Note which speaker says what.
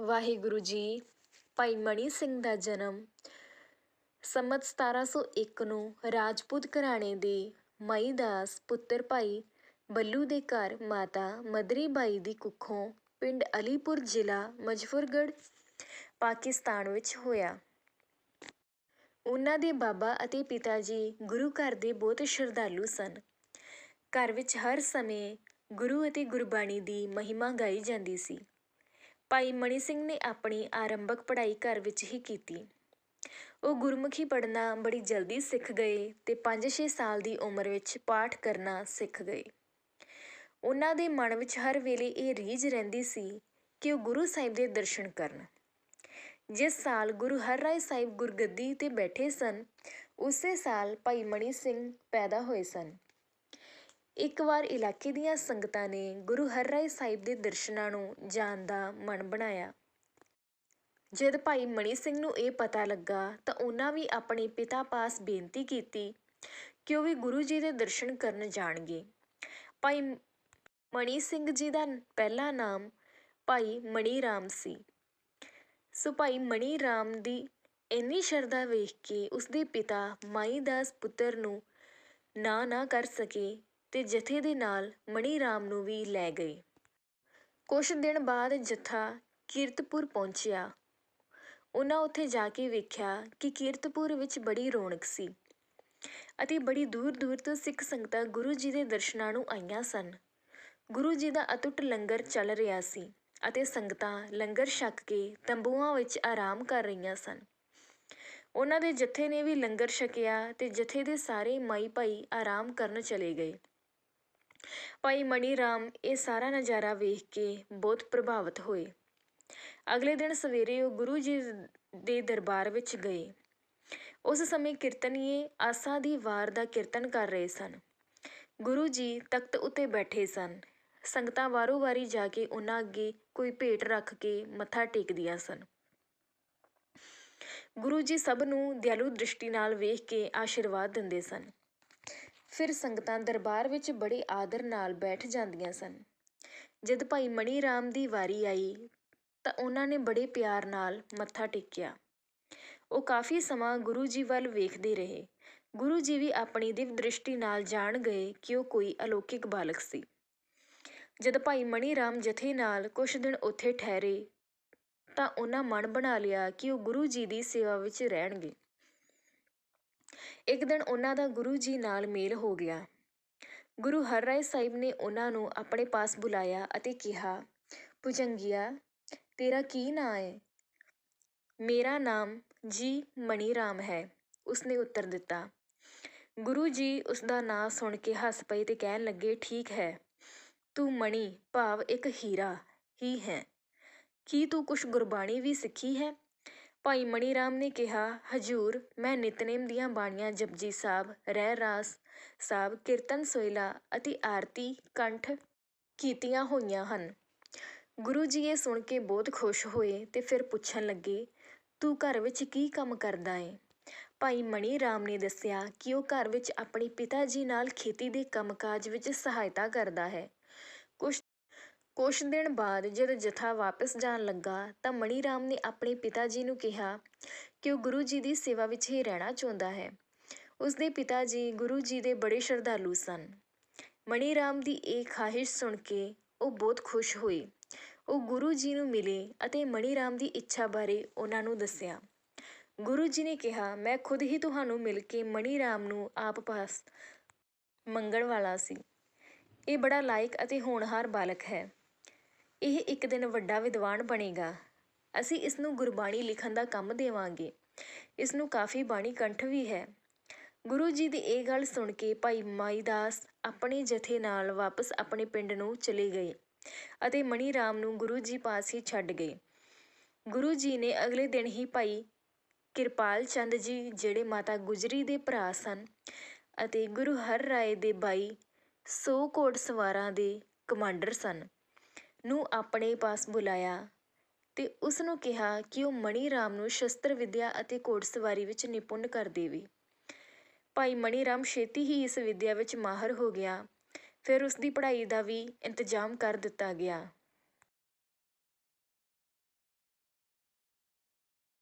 Speaker 1: ਵਾਹਿਗੁਰੂ ਜੀ, ਭਾਈ ਮਣੀ ਸਿੰਘ ਦਾ ਜਨਮ ਸੰਮਤ 1701 ਨੂੰ ਰਾਜਪੂਤ ਘਰਾਣੇ ਦੇ ਮਈ ਦਾਸ ਪੁੱਤਰ ਭਾਈ ਬੱਲੂ ਦੇ ਘਰ ਮਾਤਾ ਮਦਰੀ ਬਾਈ ਦੀ ਕੁੱਖੋਂ ਪਿੰਡ ਅਲੀਪੁਰ ਜ਼ਿਲ੍ਹਾ ਮੁਜ਼ੱਫਰਗੜ੍ਹ, ਪਾਕਿਸਤਾਨ ਵਿੱਚ ਹੋਇਆ। ਉਹਨਾਂ ਦੇ ਬਾਬਾ ਅਤੇ ਪਿਤਾ ਜੀ ਗੁਰੂ ਘਰ ਦੇ ਬਹੁਤ ਸ਼ਰਧਾਲੂ ਸਨ। ਘਰ ਵਿੱਚ ਹਰ ਸਮੇਂ ਗੁਰੂ ਅਤੇ ਗੁਰਬਾਣੀ ਦੀ ਮਹਿਮਾ ਗਾਈ ਜਾਂਦੀ ਸੀ। ਭਾਈ ਮਣੀ ਸਿੰਘ ਨੇ ਆਪਣੀ ਆਰੰਭਕ ਪੜ੍ਹਾਈ ਘਰ ਵਿੱਚ ਹੀ ਕੀਤੀ। ਉਹ ਗੁਰਮੁਖੀ ਪੜ੍ਹਨਾ ਬੜੀ ਜਲਦੀ ਸਿੱਖ ਗਏ ਤੇ 5-6 ਸਾਲ ਦੀ ਉਮਰ ਵਿੱਚ ਪਾਠ ਕਰਨਾ ਸਿੱਖ ਗਏ। ਉਹਨਾਂ ਦੇ ਮਨ ਵਿੱਚ ਹਰ ਵੇਲੇ ਇਹ ਰੀਝ ਰਹਿੰਦੀ ਸੀ ਕਿ ਉਹ ਗੁਰੂ ਸਾਹਿਬ ਦੇ ਦਰਸ਼ਨ ਕਰਨ। ਜਿਸ ਸਾਲ ਗੁਰੂ ਹਰਰਾਏ ਸਾਹਿਬ ਗੁਰਗੱਦੀ ਤੇ ਬੈਠੇ ਸਨ, ਉਸੇ ਸਾਲ ਭਾਈ ਮਣੀ ਸਿੰਘ ਪੈਦਾ ਹੋਏ ਸਨ। ਇੱਕ ਵਾਰ ਇਲਾਕੇ ਦੀਆਂ ਸੰਗਤਾਂ ਨੇ ਗੁਰੂ ਹਰਰਾਏ ਸਾਹਿਬ ਦੇ ਦਰਸ਼ਨਾਂ ਨੂੰ ਜਾਣ ਦਾ ਮਨ ਬਣਾਇਆ। ਜਦ ਭਾਈ ਮਣੀ ਸਿੰਘ ਨੂੰ ਇਹ ਪਤਾ ਲੱਗਾ ਤਾਂ ਉਹਨਾਂ ਵੀ ਆਪਣੇ ਪਿਤਾ ਪਾਸ ਬੇਨਤੀ ਕੀਤੀ ਕਿ ਉਹ ਵੀ ਗੁਰੂ ਜੀ ਦੇ ਦਰਸ਼ਨ ਕਰਨ ਜਾਣਗੇ। ਭਾਈ ਮਣੀ ਸਿੰਘ ਜੀ ਦਾ ਪਹਿਲਾ ਨਾਮ ਭਾਈ ਮਣੀ ਰਾਮ ਸੀ। ਸੋ ਭਾਈ ਮਣੀ ਰਾਮ ਦੀ ਇੰਨੀ ਸ਼ਰਧਾ ਵੇਖ ਕੇ ਉਸਦੇ ਪਿਤਾ ਮਾਈ ਦਾਸ ਪੁੱਤਰ ਨੂੰ ਨਾ ਨਾ ਕਰ ਸਕੇ ਤੇ ਜਥੇ ਦੇ ਨਾਲ ਮਣੀ ਰਾਮ ਨੂੰ ਵੀ ਲੈ ਗਏ। ਕੁਝ ਦਿਨ ਬਾਅਦ ਜਥਾ ਕੀਰਤਪੁਰ ਪਹੁੰਚਿਆ। ਉਹਨਾਂ ਉੱਥੇ ਜਾ ਕੇ ਵੇਖਿਆ ਕਿ ਕੀਰਤਪੁਰ ਵਿੱਚ ਬੜੀ ਰੌਣਕ ਸੀ ਅਤੇ ਬੜੀ ਦੂਰ ਦੂਰ ਤੋਂ ਸਿੱਖ ਸੰਗਤਾਂ ਗੁਰੂ ਜੀ ਦੇ ਦਰਸ਼ਨਾਂ ਨੂੰ ਆਈਆਂ ਸਨ। ਗੁਰੂ ਜੀ ਦਾ ਅਟੁੱਟ ਲੰਗਰ ਚੱਲ ਰਿਹਾ ਸੀ ਅਤੇ ਸੰਗਤਾਂ ਲੰਗਰ ਛਕ ਕੇ ਤੰਬੂਆਂ ਵਿੱਚ ਆਰਾਮ ਕਰ ਰਹੀਆਂ ਸਨ। ਉਹਨਾਂ ਦੇ ਜਥੇ ਨੇ ਵੀ ਲੰਗਰ ਛਕਿਆ ਤੇ ਜਥੇ ਦੇ ਸਾਰੇ ਮਾਈ ਭਾਈ ਆਰਾਮ ਕਰਨ ਚਲੇ ਗਏ। ਭਾਈ ਮਣੀ ਰਾਮ ਇਹ ਸਾਰਾ ਨਜ਼ਾਰਾ ਵੇਖ ਕੇ ਬਹੁਤ ਪ੍ਰਭਾਵਿਤ ਹੋਏ। ਅਗਲੇ ਦਿਨ ਸਵੇਰੇ ਉਹ ਗੁਰੂ ਜੀ ਦੇ ਦਰਬਾਰ ਵਿੱਚ ਗਏ। ਉਸ ਸਮੇਂ ਕੀਰਤਨੀਏ ਆਸਾ ਦੀ ਵਾਰ ਦਾ ਕੀਰਤਨ ਕਰ ਰਹੇ ਸਨ। ਗੁਰੂ ਜੀ ਤਖਤ ਉੱਤੇ ਬੈਠੇ ਸਨ। ਸੰਗਤਾਂ ਵਾਰੋ ਵਾਰੀ ਜਾ ਕੇ ਉਹਨਾਂ ਅੱਗੇ ਕੋਈ ਭੇਟ ਰੱਖ ਕੇ ਮੱਥਾ ਟੇਕਦੀਆਂ ਸਨ। ਗੁਰੂ ਜੀ ਸਭ ਨੂੰ ਦਿਆਲੂ ਦ੍ਰਿਸ਼ਟੀ ਨਾਲ ਵੇਖ ਕੇ ਆਸ਼ੀਰਵਾਦ ਦਿੰਦੇ ਸਨ। ਫਿਰ ਸੰਗਤਾਂ ਦਰਬਾਰ ਵਿੱਚ ਬੜੇ ਆਦਰ ਨਾਲ ਬੈਠ ਜਾਂਦੀਆਂ ਸਨ। ਜਦ ਭਾਈ ਮਣੀ ਰਾਮ ਦੀ ਵਾਰੀ ਆਈ, ਤਾਂ ਉਹਨਾਂ ਨੇ ਬੜੇ ਪਿਆਰ ਨਾਲ ਮੱਥਾ ਟੇਕਿਆ। ਉਹ ਕਾਫੀ ਸਮਾਂ ਗੁਰੂ ਜੀ ਵੱਲ ਵੇਖਦੇ ਰਹੇ। ਗੁਰੂ ਜੀ ਵੀ ਆਪਣੀ ਦਿਵ ਦ੍ਰਿਸ਼ਟੀ ਨਾਲ ਜਾਣ ਗਏ ਕਿ ਉਹ ਕੋਈ ਅਲੌਕਿਕ ਬਾਲਕ ਸੀ। ਜਦ ਭਾਈ ਮਣੀ ਰਾਮ ਜਥੇ ਨਾਲ ਕੁਝ ਦਿਨ ਉੱਥੇ ਠਹਿਰੇ, ਤਾਂ ਉਹਨਾਂ ਮਨ ਬਣਾ ਲਿਆ ਕਿ ਉਹ ਗੁਰੂ ਜੀ ਦੀ ਸੇਵਾ ਵਿੱਚ ਰਹਿਣਗੇ। ਇੱਕ ਦਿਨ ਉਹਨਾਂ ਦਾ ਗੁਰੂ ਜੀ ਨਾਲ ਮੇਲ ਹੋ ਗਿਆ। ਗੁਰੂ ਹਰ ਰਾਏ ਸਾਹਿਬ ਨੇ ਉਹਨਾਂ ਨੂੰ ਆਪਣੇ ਪਾਸ ਬੁਲਾਇਆ ਅਤੇ ਕਿਹਾ, ਭੁਜੰਗੀਆ, ਤੇਰਾ ਕੀ ਨਾਂ ਹੈ ਮੇਰਾ ਨਾਮ ਜੀ ਮਣੀ ਰਾਮ ਹੈ। ਉਸਨੇ ਉੱਤਰ ਦਿੱਤਾ। ਗੁਰੂ ਜੀ ਉਸ ਦਾ ਨਾਂ ਸੁਣ ਕੇ ਹੱਸ ਪਏ ਤੇ ਕਹਿਣ ਲੱਗੇ, ਠੀਕ ਹੈ, ਤੂੰ ਮਣੀ ਭਾਵ ਇੱਕ ਹੀਰਾ ਹੀ ਹੈ। ਕੀ ਤੂੰ ਕੁਛ ਗੁਰਬਾਣੀ ਵੀ ਸਿੱਖੀ ਹੈ? ਭਾਈ ਮਣੀ ਰਾਮ ਨੇ ਕਿਹਾ, ਹਜੂਰ, ਮੈਂ ਨਿਤਨੇਮ ਦੀਆਂ ਬਾਣੀਆਂ ਜਪਜੀ ਸਾਹਿਬ, ਰਹਿ ਰਾਸ ਸਾਹਿਬ, ਕੀਰਤਨ ਸੋਇਲਾ ਅਤੇ ਆਰਤੀ ਕੰਠ ਕੀਤੀਆਂ ਹੋਈਆਂ ਹਨ। ਗੁਰੂ ਜੀ ਇਹ ਸੁਣ ਕੇ ਬਹੁਤ ਖੁਸ਼ ਹੋਏ ਤੇ ਫਿਰ ਪੁੱਛਣ ਲੱਗੇ, ਤੂੰ ਘਰ ਵਿੱਚ ਕੀ ਕੰਮ ਕਰਦਾ ਏ? ਭਾਈ ਮਣੀ ਰਾਮ ਨੇ ਦੱਸਿਆ ਕਿ ਉਹ ਘਰ ਵਿੱਚ ਆਪਣੇ ਪਿਤਾ ਜੀ ਨਾਲ ਖੇਤੀ ਦੇ ਕੰਮਕਾਜ ਵਿੱਚ ਸਹਾਇਤਾ ਕਰਦਾ ਹੈ। ਕੁਝ ਦਿਨ ਬਾਅਦ ਜਦ ਜਥਾ ਵਾਪਸ ਜਾਣ ਲੱਗਾ ਤਾਂ ਮਣੀ ਰਾਮ ਨੇ ਆਪਣੇ ਪਿਤਾ ਜੀ ਨੂੰ ਕਿਹਾ ਕਿ ਉਹ ਗੁਰੂ ਜੀ ਦੀ ਸੇਵਾ ਵਿੱਚ ਹੀ ਰਹਿਣਾ ਚਾਹੁੰਦਾ ਹੈ। ਉਸਦੇ ਪਿਤਾ ਜੀ ਗੁਰੂ ਜੀ ਦੇ ਬੜੇ ਸ਼ਰਧਾਲੂ ਸਨ। ਮਣੀ ਰਾਮ ਦੀ ਇਹ ਖਾਹਿਸ਼ ਸੁਣ ਕੇ ਉਹ ਬਹੁਤ ਖੁਸ਼ ਹੋਏ ਉਹ ਗੁਰੂ ਜੀ ਨੂੰ ਮਿਲੇ ਅਤੇ ਮਣੀ ਰਾਮ ਦੀ ਇੱਛਾ ਬਾਰੇ ਉਹਨਾਂ ਨੂੰ ਦੱਸਿਆ। ਗੁਰੂ ਜੀ ਨੇ ਕਿਹਾ, ਮੈਂ ਖੁਦ ਹੀ ਤੁਹਾਨੂੰ ਮਿਲ ਕੇ ਮਣੀ ਰਾਮ ਨੂੰ ਆਪ ਪਾਸ ਮੰਗਣ ਵਾਲਾ ਸੀ। ਇਹ ਬੜਾ ਲਾਇਕ ਅਤੇ ਹੋਣਹਾਰ ਬਾਲਕ ਹੈ। ਇਹ ਇੱਕ ਦਿਨ ਵੱਡਾ ਵਿਦਵਾਨ ਬਣੇਗਾ। ਅਸੀਂ ਇਸ ਨੂੰ ਗੁਰਬਾਣੀ ਲਿਖਣ ਦਾ ਕੰਮ ਦੇਵਾਂਗੇ। ਇਸ ਨੂੰ ਕਾਫੀ ਬਾਣੀ ਕੰਠ ਵੀ ਹੈ। ਗੁਰੂ ਜੀ ਦੀ ਇਹ ਗੱਲ ਸੁਣ ਕੇ ਭਾਈ ਮਾਈ ਦਾਸ ਆਪਣੇ ਜਥੇ ਨਾਲ ਵਾਪਸ ਆਪਣੇ ਪਿੰਡ ਨੂੰ ਚਲੇ ਗਏ ਅਤੇ ਮਣੀ ਰਾਮ ਨੂੰ ਗੁਰੂ ਜੀ ਪਾਸ ਹੀ ਛੱਡ ਗਏ। ਗੁਰੂ ਜੀ ਨੇ ਅਗਲੇ ਦਿਨ ਹੀ ਭਾਈ ਕਿਰਪਾਲ ਚੰਦ ਜੀ, ਜਿਹੜੇ ਮਾਤਾ ਗੁਜਰੀ ਦੇ ਭਰਾ ਸਨ ਅਤੇ ਗੁਰੂ ਹਰ ਰਾਏ ਦੇ ਬਾਈ ਸੌ ਕੋਟ ਸਵਾਰਾਂ ਦੇ ਕਮਾਂਡਰ ਸਨ। ਨੂੰ ਆਪਣੇ ਪਾਸ ਬੁਲਾਇਆ ਤੇ ਉਸ ਨੂੰ ਕਿਹਾ ਕਿ ਉਹ ਮਣੀ ਰਾਮ ਨੂੰ ਸ਼ਸਤਰ ਵਿਦਿਆ ਅਤੇ ਘੋੜਸਵਾਰੀ ਵਿੱਚ ਨਿਪੁੰਨ ਕਰ ਦੇਵੇ। ਭਾਈ ਮਣੀ ਰਾਮ ਛੇਤੀ ਹੀ ਇਸ ਵਿਦਿਆ ਵਿੱਚ ਮਾਹਰ ਹੋ ਗਿਆ। ਫਿਰ ਉਸ ਦੀ ਪੜ੍ਹਾਈ ਦਾ ਵੀ ਇੰਤਜ਼ਾਮ ਕਰ ਦਿੱਤਾ ਗਿਆ।